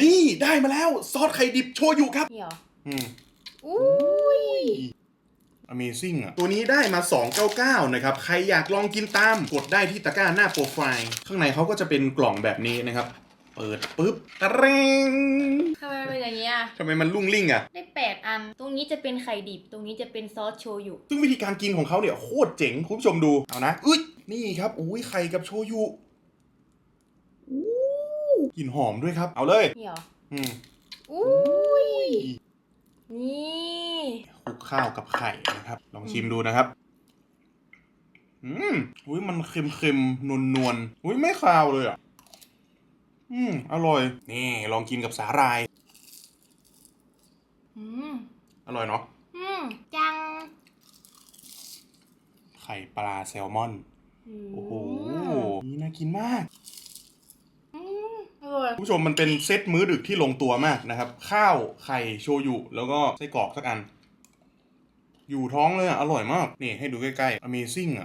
นี่ได้มาแล้วซอสไข่ดิบโชยุครับ นี่เหรออืม อุ้ย Amazing อะ ตัวนี้ได้มา 299 นะครับ ใครอยากลองกินตาม กดได้ที่ตะกร้าหน้าโปรไฟล์ ข้างในเขาก็จะเป็นกล่องแบบนี้นะครับ เปิดปุ๊บตะเรงทำไมมันเป็นอย่างนี้อะ ทำไมมันลุ่งลิ่งอะ ได้แปดอัน ตรงนี้จะเป็นไข่ดิบ ตรงนี้จะเป็นซอสโชยุ ซึ่งวิธีการกินของเขาเนี่ยโคตรเจ๋ง คุณผู้ชมดู เอานะ อุ้ยนี่ครับ อุ้ยไข่กับโชยุอู้ กลิ่นหอมด้วยครับ เอาเลย นี่เหรอ อืมอุ้ย นี่คลุกข้าวกับไข่นะครับ ลองชิมดูนะครับ อืมอุ้ยมันเค็มๆ นวลๆ อุ้ยไม่คาวเลยอะ อืม อร่อย นี่ ลองกินกับสาหร่าย อืม อร่อยเนาะ อืม จัง ไข่ปลาแซลมอน โอ้โห นี่น่ากินมากอืมอร่อยคุณ ผู้ชมมันเป็นเซตมื้อดึกที่ลงตัวมากนะครับ ข้าวไข่โชยุแล้วก็ไส้กรอกสักอัน อยู่ท้องเลยอะอร่อยมาก นี่ให้ดูใกล้ๆ Amazing อะ